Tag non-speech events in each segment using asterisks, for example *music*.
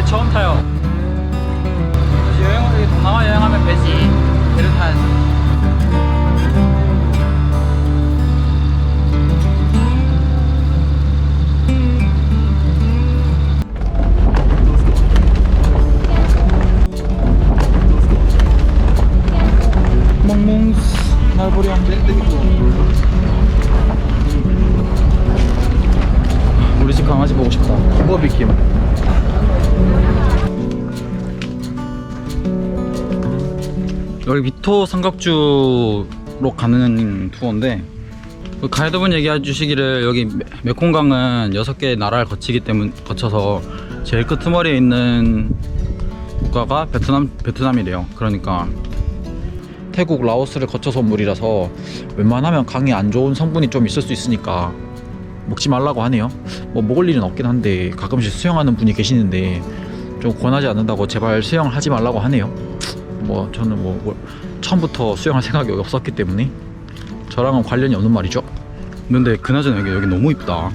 배 처음 타요. 그래서 여행을 동남아 여행하면 배지 타 여기 미토 삼각주로 가는 투어인데 그 가이드분 얘기해 주시기를 여기 메- 메콩강은 6개의 나라를 거치기 때문 거쳐서 제일 끄트머리에 있는 국가가 베트남 베트남이래요. 그러니까 태국, 라오스를 거쳐서 온 물이라서 웬만하면 강에 안 좋은 성분이 좀 있을 수 있으니까 먹지 말라고 하네요. 뭐 먹을 일은 없긴 한데 가끔씩 수영하는 분이 계시는데 좀 권하지 않는다고 제발 수영을 하지 말라고 하네요. 뭐 저는 뭐, 뭐 처음부터 수영할 생각이 없었기 때문에 저랑은 관련이 없는 말이죠. 근데 그나저나 여기 여기 너무 이쁘다.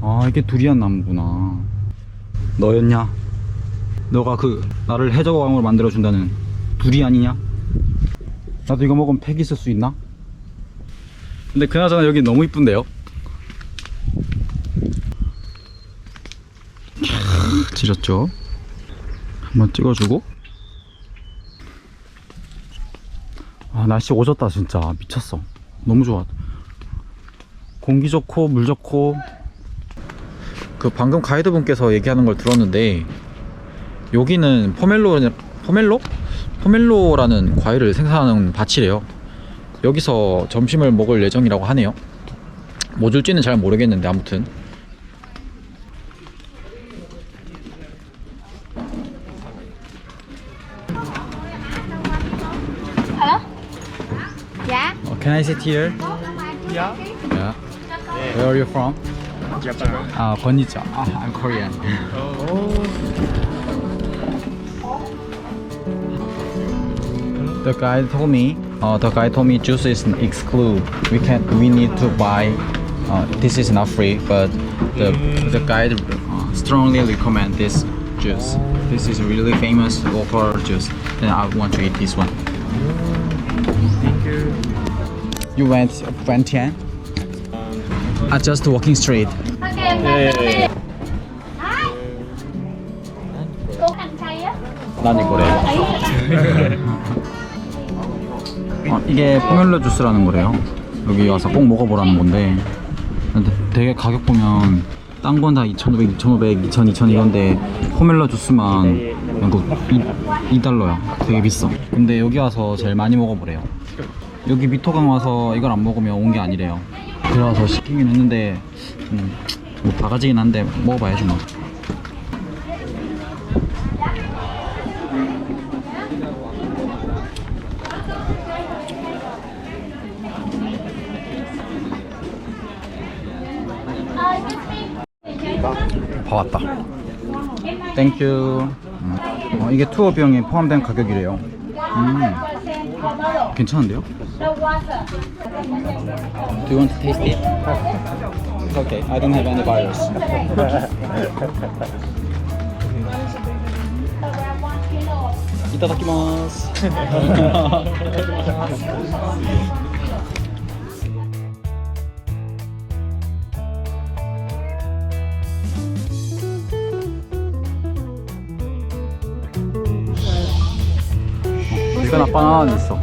아 이게 두리안 나무구나. 너였냐? 너가 그 나를 해적왕으로 만들어 준다는 두리안이냐? 나도 이거 먹으면 팩 있을 수 있나? 근데 그나저나 여기 너무 이쁜데요? 캬, 지렸죠? 한번 찍어주고 아 날씨 오졌다 진짜 미쳤어 너무 좋아 공기 좋고 물 좋고 그 방금 가이드분께서 얘기하는 걸 들었는데 여기는 포멜로 포멜로? 포멜로라는 과일을 생산하는 밭이래요. 여기서 점심을 먹을 예정이라고 하네요. 뭐 줄지는 잘 모르겠는데 아무튼. Oh, Can I sit here? Yeah. Yeah. Where are you from? Japan. 아, 건니자. 아, I'm Korean. The guy told me, uh, the guy told me juice is an exclude. We can, we need to buy. Uh, this is not free, but the the guide uh, strongly recommend this juice. This is really famous local juice. Then I want to eat this one. Thank you. You went Fantian? Uh, just walking straight. 네. Cô hành chay á. 난 이거래. *laughs* 어, 이게 포멜로 주스라는 거래요. 여기 와서 꼭 먹어보라는 건데. 되게 가격 보면 딴 건 다 2,500, 2,500, 2,000, 2,000 이건데 포멜로 주스만 영국 2, 2달러야. 되게 비싸. 근데 여기 와서 제일 많이 먹어보래요. 여기 미토강 와서 이걸 안 먹으면 온 게 아니래요. 그래서 시키긴 했는데 음, 뭐 바가지긴 한데 먹어봐야지 뭐. 다 왔다. 땡큐. 음. 어, 이게 투어 비용에 포함된 가격이래요. 음. 괜찮은데요? Do you want to taste it? Okay. I don't have any virus. 이따다키마스. 이건 아빠는 있어.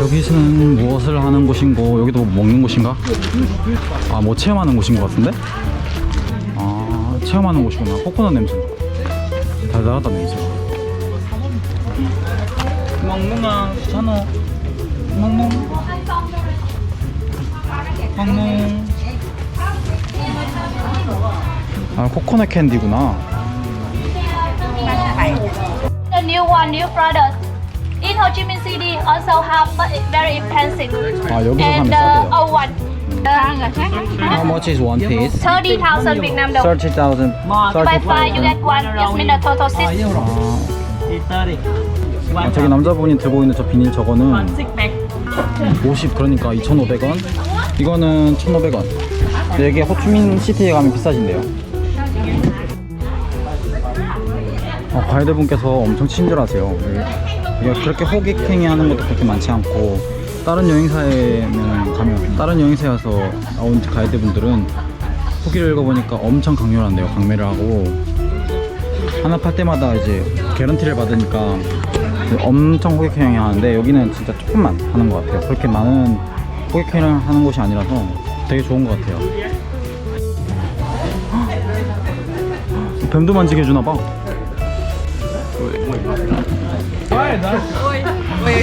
여기는 무엇을 하는 곳인고 여기도 뭐 먹는 곳인가? 아 뭐 체험하는 곳인 것 같은데? 아 체험하는 곳이구나. 코코넛 냄새. 달달하다 냄새가 멍멍아 찬호. 멍멍. 멍멍. 아 코코넛 캔디구나 new one, new product. In Ho Chi Minh City also have, but it's very expensive. 아 여기서 And 사면 the 싸대요 old one. How much is one piece? 30,000 Việt Nam đồng. 30,000 Buy five, you get one. It means the total six. 아, 아, 저기 남자분이 들고 있는 저 비닐 저거는 50 그러니까 2,500원. 이거는 1,500원. 근데 여기 호치민 시티에 가면 비싸진대요. 어, 가이드분께서 엄청 친절하세요. 여기가 그렇게 호객행위 하는 것도 그렇게 많지 않고 다른 여행사에는 가면 다른 여행사에서 나온 가이드분들은 후기를 읽어보니까 엄청 강요를 한대요. 강매를 하고 하나 팔 때마다 이제 개런티를 받으니까 엄청 호객행위 하는데 여기는 진짜 조금만 하는 것 같아요. 그렇게 많은 호객행위를 하는 곳이 아니라서 되게 좋은 것 같아요. *gasps* 뱀도 만지게 해주나 봐.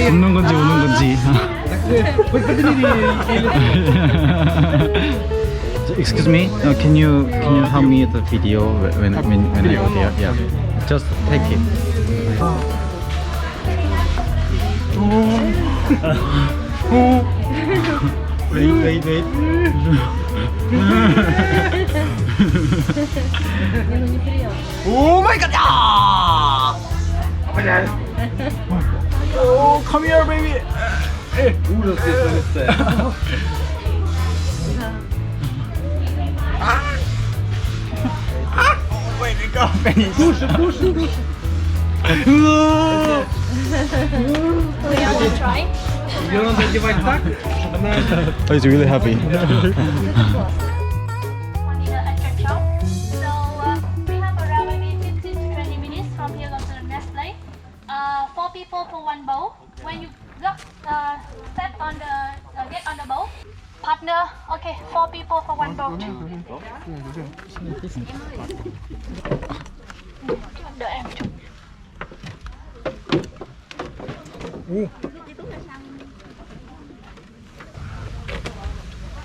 웃는 건지 우는 건지. Excuse me, uh, can you can you help me the video when when when I go there? Yeah, just take it. wait, wait, wait. oh my god! Ah! Oh, come here, baby. Wait, it got finished. Push, push, push. We all want to try. Oh, it's really happy. One in the extra shop. So uh, we have around maybe 15 to 20 minutes from here go to the next place. Uh, four people for one bowl. When you got uh, set on the uh, get on the bowl, partner. Okay, four people for one bowl. Đợi em chút.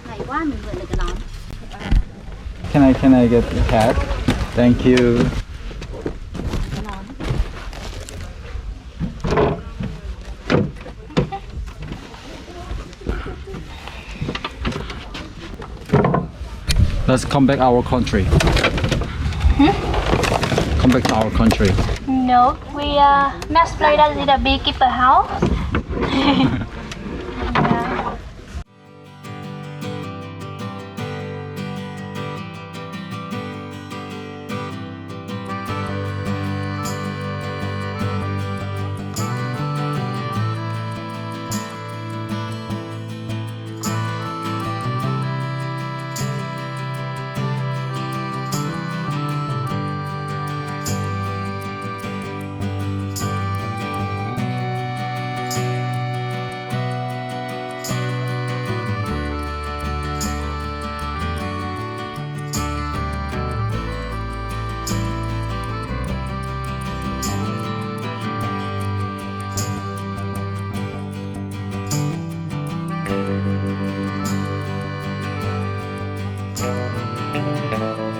Hay quá mình vừa được cái nón Can I can I get the hat? Thank you. Let's come back our country. Come back to our country. No, we uh, next place that is the beekeeper house. *laughs* Música